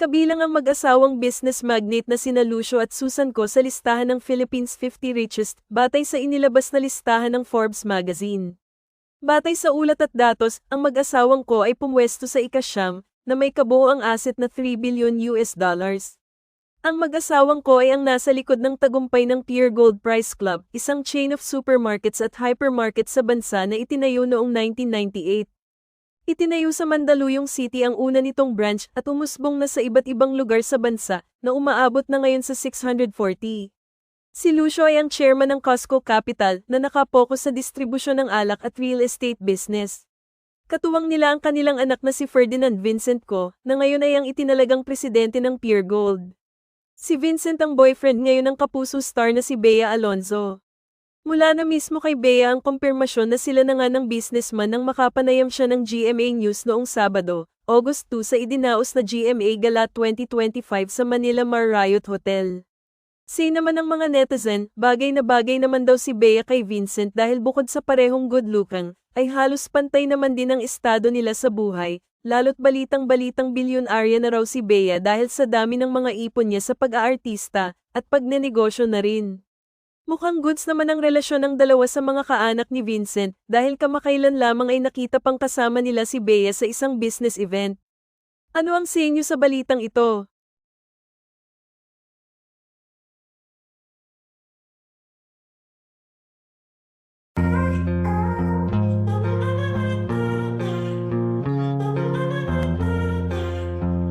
Kabilang ang mag-asawang business magnate na sina Lucio at Susan ko sa listahan ng Philippines 50 Richest batay sa inilabas na listahan ng Forbes magazine. Batay sa ulat at datos, ang mag-asawang ko ay pumwesto sa ikasyam na may kabuoang asset na 3 billion US dollars. Ang mag-asawang ko ay ang nasa likod ng tagumpay ng Pure Gold Price Club, isang chain of supermarkets at hypermarkets sa bansa na itinayo noong 1998. Itinayo sa Mandaluyong City ang una nitong branch at umusbong na sa iba't ibang lugar sa bansa na umaabot na ngayon sa 640. Si Lucio ay ang chairman ng Costco Capital na nakapokus sa distribusyon ng alak at real estate business. Katuwang nila ang kanilang anak na si Ferdinand Vincent Co, na ngayon ay ang itinalagang presidente ng Pure Gold. Si Vincent ang boyfriend ngayon ng kapuso star na si Bea Alonzo. Mula na mismo kay Bea ang kumpirmasyon na sila na nga ng businessman nang makapanayam siya ng GMA News noong Sabado, August 2 sa idinaos na GMA Gala 2025 sa Manila Marriott Hotel. Say naman ng mga netizen, bagay na bagay naman daw si Bea kay Vincent dahil bukod sa parehong good looking, ay halos pantay naman din ang estado nila sa buhay, lalo't balitang-balitang bilyonarya na raw si Bea dahil sa dami ng mga ipon niya sa pag-aartista at pagnenegosyo na rin. Mukhang goods naman ang relasyon ng dalawa sa mga kaanak ni Vincent dahil kamakailan lamang ay nakita pang kasama nila si Bea sa isang business event. Ano ang sa inyo sa balitang ito?